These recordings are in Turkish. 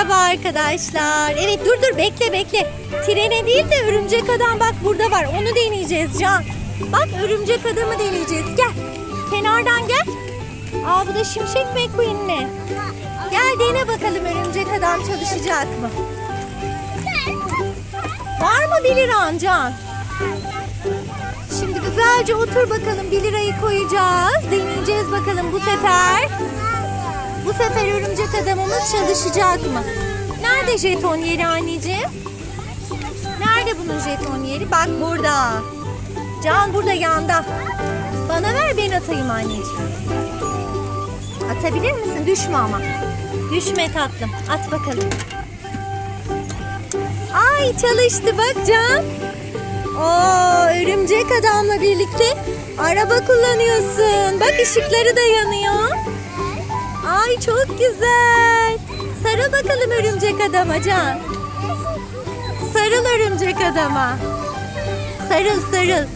Merhaba arkadaşlar. Evet dur dur bekle bekle. Trene değil de örümcek adam bak burada var. Onu deneyeceğiz Can. Bak örümcek adamı deneyeceğiz. Gel. Kenardan gel. Aa bu da Şimşek McQueen mi? Gel dene bakalım örümcek adam çalışacak mı? Var mı 1 liran Can? Şimdi güzelce otur bakalım 1 lirayı koyacağız. Deneyeceğiz bakalım bu sefer. Bu sefer örümcek adamımız çalışacak mı? Nerede jeton yeri anneciğim? Nerede bunun jeton yeri? Bak burada. Can burada yanda. Bana ver ben atayım anneciğim. Atabilir misin? Düşme ama. Düşme tatlım. At bakalım. Ay çalıştı bak Can. Oo, örümcek adamla birlikte araba kullanıyorsun. Bak ışıkları da yanıyor. Ay çok güzel. Sarıl bakalım örümcek adama Can. Sarıl örümcek adama. Sarıl sarıl.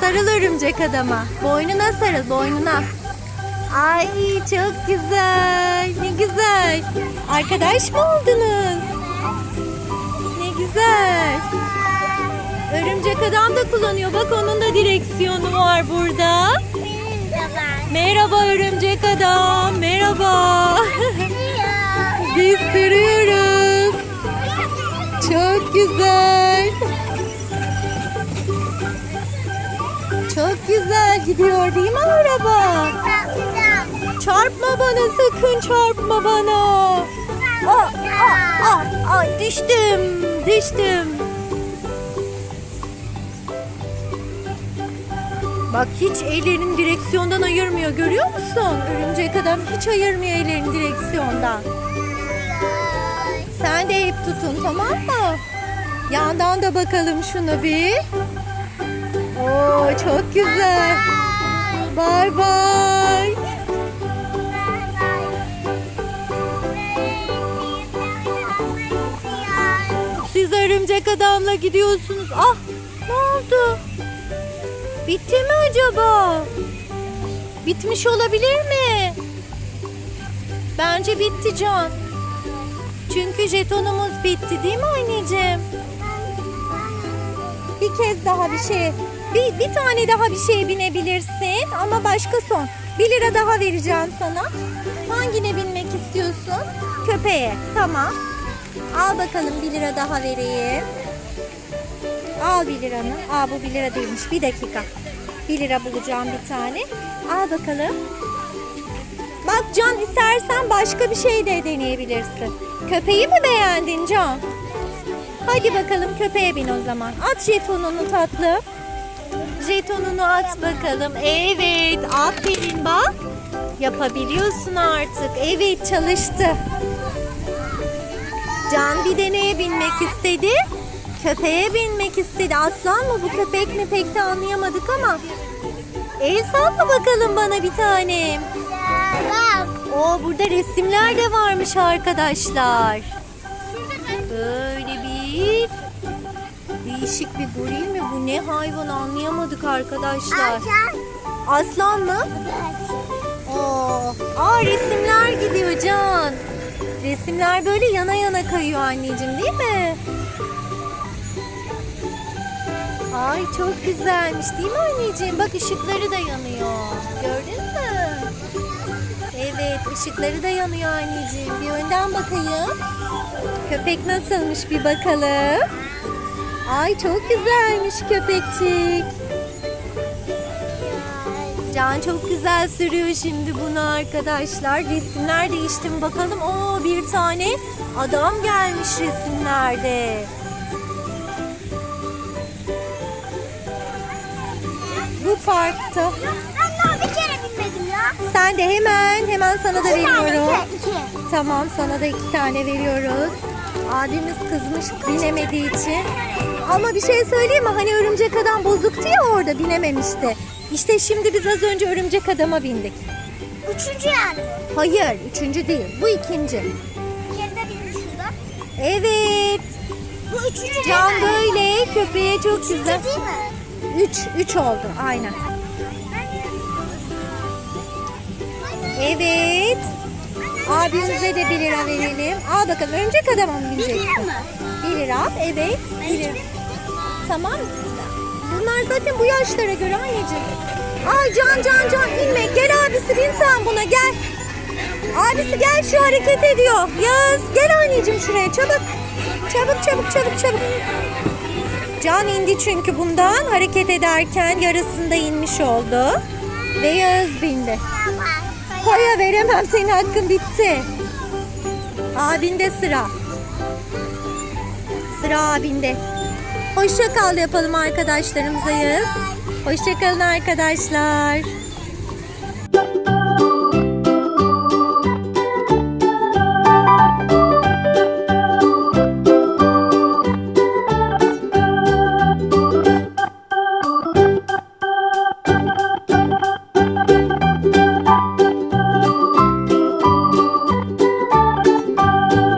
Sarıl örümcek adama. Boynuna sarıl boynuna. Ay çok güzel. Ne güzel. Arkadaş mı oldunuz? Ne güzel. Örümcek adam da kullanıyor. Bak onun da direksiyonu var burada. Var. Merhaba örümcek adam. Merhaba. Biz sürüyoruz. Çok güzel. Çok güzel gidiyor değil mi araba? Çarpma bana sakın çarpma bana. Aa, aa, aa, aa, düştüm. Düştüm. Bak hiç ellerini direksiyondan ayırmıyor görüyor musun? Örümcek adam hiç ayırmıyor ellerini direksiyondan. Sen de hep tutun tamam mı? Yandan da bakalım şunu bir. Oo çok güzel. Bay bay. Siz örümcek adamla gidiyorsunuz. Ah ne oldu? Bitti mi acaba? Bitmiş olabilir mi? Bence bitti Can. Çünkü jetonumuz bitti değil mi anneciğim? Bir kez daha bir şey, bir, bir tane daha bir şeye binebilirsin ama başka son. Bir lira daha vereceğim sana. Hangine binmek istiyorsun? Köpeğe. Tamam. Al bakalım bir lira daha vereyim. Al bir liranı. Aa bu bir lira değilmiş. Bir dakika. Bir lira bulacağım bir tane. Al bakalım. Bak Can istersen başka bir şey de deneyebilirsin. Köpeği mi beğendin Can? Hadi bakalım köpeğe bin o zaman. At jetonunu tatlım. Jetonunu at bakalım. Evet aferin bak. Yapabiliyorsun artık. Evet çalıştı. Can bir deneye binmek istedi. Köpeğe binmek istedi. Aslan mı bu köpek mi pek de anlayamadık ama. El salla bakalım bana bir tanem. O burada resimler de varmış arkadaşlar. Böyle bir değişik bir goril mi? Bu ne hayvan anlayamadık arkadaşlar. Aslan mı? Oo. Aa resimler gidiyor Can. Resimler böyle yana yana kayıyor anneciğim değil mi? Ay çok güzelmiş değil mi anneciğim? Bak ışıkları da yanıyor. Gördün mü? Evet ışıkları da yanıyor anneciğim. Bir önden bakayım. Köpek nasılmış bir bakalım. Ay çok güzelmiş köpekçik. Can çok güzel sürüyor şimdi bunu arkadaşlar. Resimler değişti mi bakalım. Oo bir tane adam gelmiş resimlerde. Bu parkta. Ben daha bir kere binmedim ya. Sen de hemen hemen sana da veriyorum. Tamam sana da iki tane veriyoruz. Abimiz kızmış binemediği için. Ama bir şey söyleyeyim mi? Hani örümcek adam bozuktu ya orada binememişti. İşte şimdi biz az önce örümcek adama bindik. Üçüncü yani. Hayır, üçüncü değil. Bu ikinci. De bindim şurada. Evet. Bu üçüncü Can değil mi? böyle köpeğe çok Üçüncü güzel. değil mi? Üç, üç oldu aynen. Evet. Abimize de 1 lira verelim. Al bakalım örümcek adama mı Bir bineceksin? mı? 1 lira evet. Ben 1 lira. Tamam. Bunlar zaten bu yaşlara göre anneciğim. Ay can can can inme. Gel abisi bin sen buna gel. Abisi gel şu hareket ediyor. Yağız gel anneciğim şuraya çabuk. Çabuk çabuk çabuk çabuk. Can indi çünkü bundan hareket ederken yarısında inmiş oldu. Ve Yağız bindi. Koya veremem senin hakkın bitti. Abinde sıra. Sıra abinde. Hoşça kal yapalım arkadaşlarımıza Yağız. Hoşça kalın arkadaşlar.